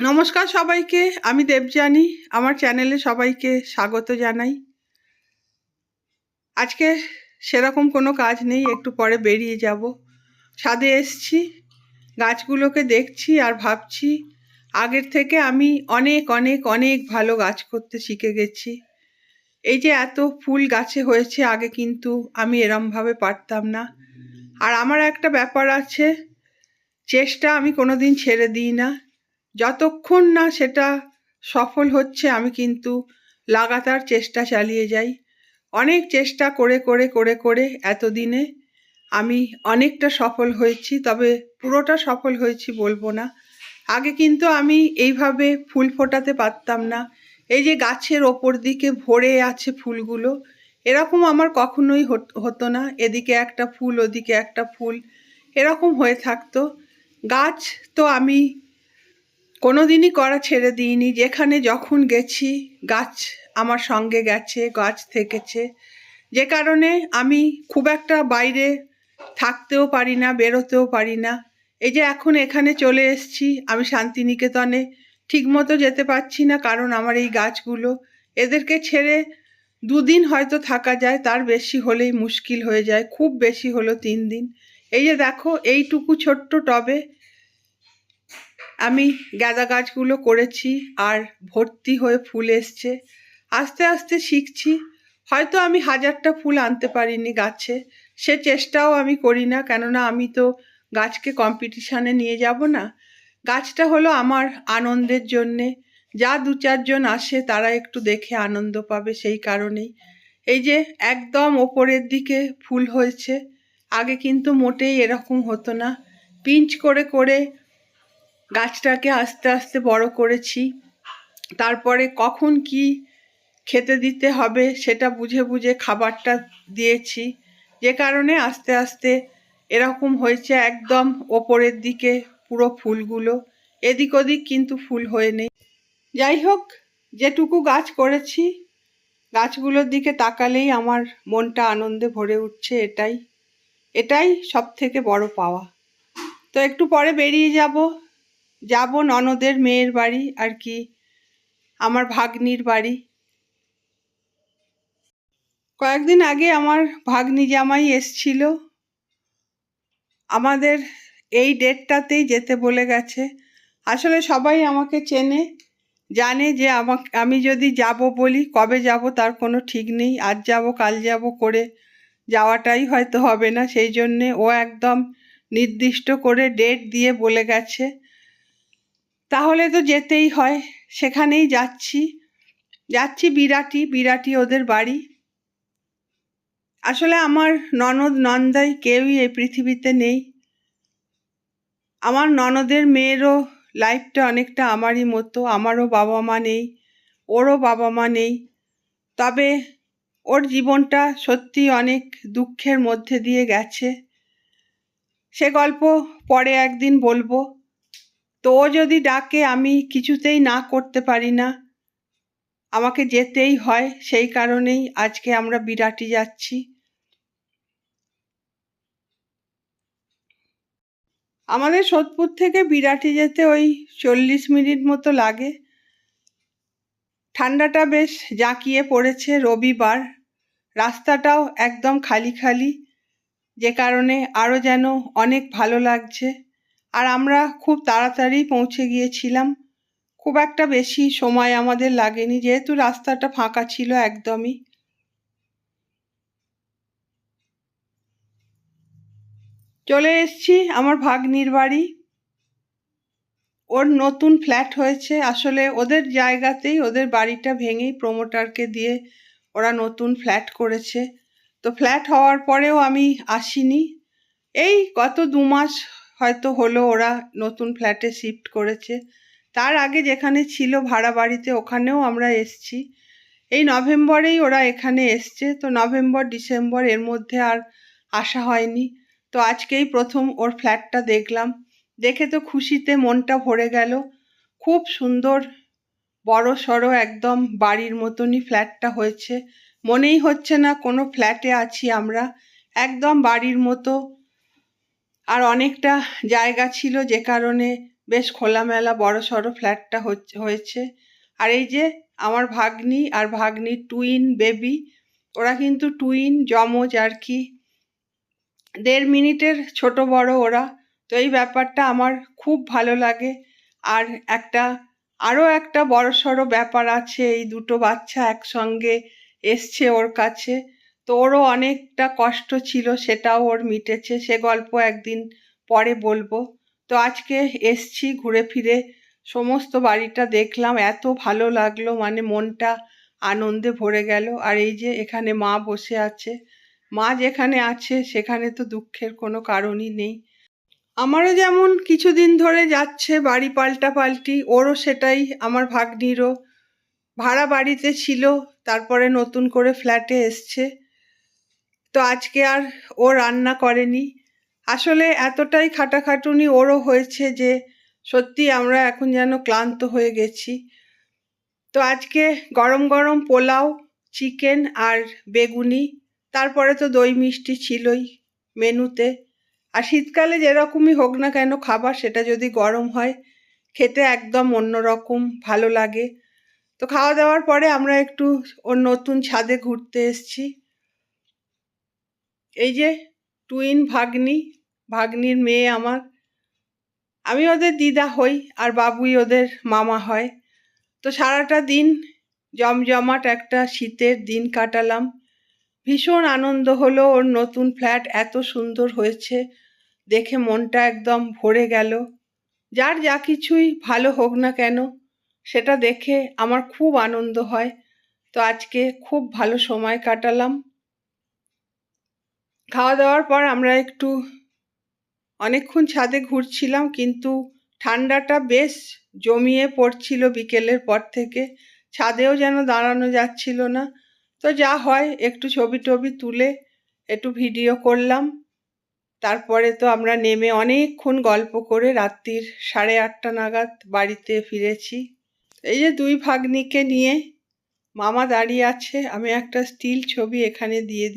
নমস্কার সবাইকে, আমি দেবযানী, আমার চ্যানেলে সবাইকে স্বাগত জানাই। আজকে সেরকম কোনো কাজ নেই, একটু পরে বেরিয়ে যাব। ছাদে এসছি, গাছগুলোকে দেখছি আর ভাবছি, আগের থেকে আমি অনেক অনেক অনেক ভালো গাছ করতে শিখে গেছি। এই যে এত ফুল গাছে হয়েছে, আগে কিন্তু আমি এরমভাবে পারতাম না। আর আমার একটা ব্যাপার আছে, চেষ্টা আমি কোনোদিন ছেড়ে দিই না। যতক্ষণ না সেটা সফল হচ্ছে, আমি কিন্তু লাগাতার চেষ্টা চালিয়ে যাই। অনেক চেষ্টা করে করে করে করে এতদিনে আমি অনেকটা সফল হয়েছি, তবে পুরোটা সফল হয়েছি বলব না। আগে কিন্তু আমি এইভাবে ফুল ফোটাতে পারতাম না। এই যে গাছের ওপর দিকে ভরে আছে ফুলগুলো, এরকম আমার কখনোই হত- না। এদিকে একটা ফুল, ওদিকে একটা ফুল, এরকম হয়ে থাকতো। গাছ তো আমি কোনোদিনই করা ছেড়ে দিইনি। যেখানে যখন গেছি, গাছ আমার সঙ্গে গেছে, গাছ থেকেছে। যে কারণে আমি খুব একটা বাইরে থাকতেও পারি না, বেরোতেও পারি না। এই যে এখন এখানে চলে এসেছি, আমি শান্তিনিকেতনে ঠিকমতো যেতে পারছি না কারণ আমার এই গাছগুলো। এদেরকে ছেড়ে দুদিন হয়তো থাকা যায়, তার বেশি হলেই মুশকিল হয়ে যায়, খুব বেশি হলো তিন দিন। এই যে দেখো, এইটুকু ছোট্ট টবে আমি গাঁদা গাছগুলো করেছি আর ভর্তি হয়ে ফুল এসছে। আস্তে আস্তে শিখছি। হয়তো আমি হাজারটা ফুল আনতে পারিনি গাছে। সে চেষ্টাও আমি করি না, কেননা আমি তো গাছকে কম্পিটিশানে নিয়ে যাব না। গাছটা হলো আমার আনন্দের জন্যে। যা দু চারজন আসে তারা একটু দেখে আনন্দ পাবে সেই কারণেই। এই যে একদম ওপরের দিকে ফুল হয়েছে, আগে কিন্তু মোটেই এরকম হতো না। পিঞ্চ করে করে গাছটাকে আস্তে আস্তে বড় করেছি। তারপরে কখন কি খেতে দিতে হবে সেটা বুঝে বুঝে খাবারটা দিয়েছি। যে কারণে আস্তে আস্তে এরকম হয়েছে একদম ওপরের দিকে পুরো ফুলগুলো। এদিক ওদিক কিন্তু ফুল হয়ে নেই। যাই হোক, যেটুকু গাছ করেছি, গাছগুলোর দিকে তাকালেই আমার মনটা আনন্দে ভরে উঠছে এটাই। এটাই সব থেকে বড় পাওয়া। তো একটু পরে বেরিয়ে যাব। যাব ননদের মেয়ের বাড়ি আর কি, আমার ভাগ্নির বাড়ি। কয়েকদিন আগে আমার ভাগ্নি জামাই এসছিল। আমাদের এই ডেটটাতেই যেতে বলে গেছে। আসলে সবাই আমাকে চেনে, জানে যে আমাকে, আমি যদি যাব বলি কবে যাব তার কোনো ঠিক নেই। আজ যাব, কাল যাব করে যাওয়াটাই হয়তো হবে না। সেই জন্যে ও একদম নির্দিষ্ট করে ডেট দিয়ে বলে গেছে। তাহলে তো যেতেই হয়, সেখানেই যাচ্ছি। যাচ্ছি বিরাটি বিরাটি ওদের বাড়ি। আসলে আমার ননদ নন্দাই কেউই এই পৃথিবীতে নেই। আমার ননদের মেয়েরও লাইফটা অনেকটা আমারই মতো, আমারও বাবা মা নেই, ওরও বাবা মা নেই। তবে ওর জীবনটা সত্যি অনেক দুঃখের মধ্যে দিয়ে গেছে। সে গল্প পরে একদিন বলব। তো ও যদি ডাকে, আমি কিছুতেই না করতে পারি না। আমাকে যেতেই হয়, সেই কারণেই আজকে আমরা বিরাটি যাচ্ছি। আমাদের সোদপুর থেকে বিরাটি যেতে ওই চল্লিশ মিনিট মতো লাগে। ঠান্ডাটা বেশ জাঁকিয়ে পড়েছে রবিবার। রাস্তাটাও একদম খালি খালি, যে কারণে আরও যেন অনেক ভালো লাগছে। আর আমরা খুব তাড়াতাড়ি পৌঁছে গিয়েছিলাম। খুব একটা বেশি সময় আমাদের লাগেনি, যেহেতু রাস্তাটা ফাঁকা ছিল একদমই। চলে এসছি আমার ভাগ্নির বাড়ি। ওর নতুন ফ্ল্যাট হয়েছে। আসলে ওদের জায়গাতেই ওদের বাড়িটা ভেঙেই প্রমোটারকে দিয়ে ওরা নতুন ফ্ল্যাট করেছে। তো ফ্ল্যাট হওয়ার পরেও আমি আসিনি। এই গত দু মাস হয়তো হলো ওরা নতুন ফ্ল্যাটে শিফট করেছে। তার আগে যেখানে ছিল ভাড়া বাড়িতে, ওখানেও আমরা এসছি। এই নভেম্বরেই ওরা এখানে এসছে। তো নভেম্বর, ডিসেম্বর এর মধ্যে আর আসা হয়নি। তো আজকেই প্রথম ওর ফ্ল্যাটটা দেখলাম। দেখে তো খুশিতে মনটা ভরে গেল। খুব সুন্দর, বড় সড়ো একদম বাড়ির মতনই ফ্ল্যাটটা হয়েছে। মনেই হচ্ছে না কোনো ফ্ল্যাটে আছি আমরা। একদম বাড়ির মতো আর অনেকটা জায়গা ছিল যে কারণে বেশ খোলামেলা বড় সড়ো ফ্ল্যাটটা হয়েছে। আর এই যে আমার ভাগ্নি আর ভাগ্নির টুইন বেবি ওরা কিন্তু টুইন যমজ আর কি। দেড় মিনিটের ছোট বড় ওরা। তো এই ব্যাপারটা আমার খুব ভালো লাগে। আর একটা, আরও একটা বড়সড় ব্যাপার আছে, এই দুটো বাচ্চা একসঙ্গে এসছে ওর কাছে। তো ওরও অনেকটা কষ্ট ছিল, সেটাও ওর মিটেছে। সে গল্প একদিন পরে বলব। তো আজকে এসছি ঘুরে ফিরে। সমস্ত বাড়িটা দেখলাম, এত ভালো লাগল মানে মনটা আনন্দে ভরে গেল। আর এই যে এখানে মা বসে আছে, মা যেখানে আছে, সেখানে তো দুঃখের কোনো কারণই নেই। আমারও যেমন কিছুদিন ধরে যাচ্ছে বাড়ি পাল্টা পাল্টি ওরও সেটাই, আমার ভাগ্নিরও। ভাড়া বাড়িতে ছিল, তারপরে নতুন করে ফ্ল্যাটে এসছে। তো আজকে আর ও রান্না করেনি। আসলে এতটাই খাটাখাটুনি ওরও হয়েছে যে সত্যি আমরা এখন যেন ক্লান্ত হয়ে গেছি। তো আজকে গরম গরম পোলাও, চিকেন আর বেগুনি, তারপরে তো দই মিষ্টি ছিলই মেনুতে। আর শীতকালে যেরকমই হোক না কেন খাবার সেটা যদি গরম হয়, খেতে একদম অন্যরকম ভালো লাগে। তো খাওয়া দাওয়ার পরে আমরা একটু ওর নতুন ছাদে ঘুরতে এসছি। এই যে টুইন ভাগ্নি, ভাগ্নির মেয়ে আমার। আমি ওদের দিদা হই আর বাবুই ওদের মামা হয়। তো সারাটা দিন জমজমাট একটা শীতের দিন কাটালাম। ভীষণ আনন্দ হলো ওর নতুন ফ্ল্যাট এত সুন্দর হয়েছে। দেখে মনটা একদম ভরে গেল। যার যা কিছুই ভালো হোক না কেন, সেটা দেখে আমার খুব আনন্দ হয়। তো আজকে খুব ভালো সময় কাটালাম। খাওয়া দাওয়ার পর আমরা একটু অনেকক্ষণ ছাদে ঘুরছিলাম, কিন্তু ঠান্ডাটা বেশ জমিয়ে পড়ছিল বিকেলের পর থেকে। ছাদেও যেন দাঁড়ানো যাচ্ছিল না। তো যা হয়, একটু ছবি টবি তুলে একটু ভিডিও করলাম। তারপরে তো আমরা নেমে অনেকক্ষণ গল্প করে রাত্রির সাড়ে আটটা নাগাদ বাড়িতে ফিরেছি। এই যে দুই ভাগ্নিকে নিয়ে মামা দাঁড়িয়ে আছে, আমি একটা স্টিল ছবি এখানে দিয়ে দিই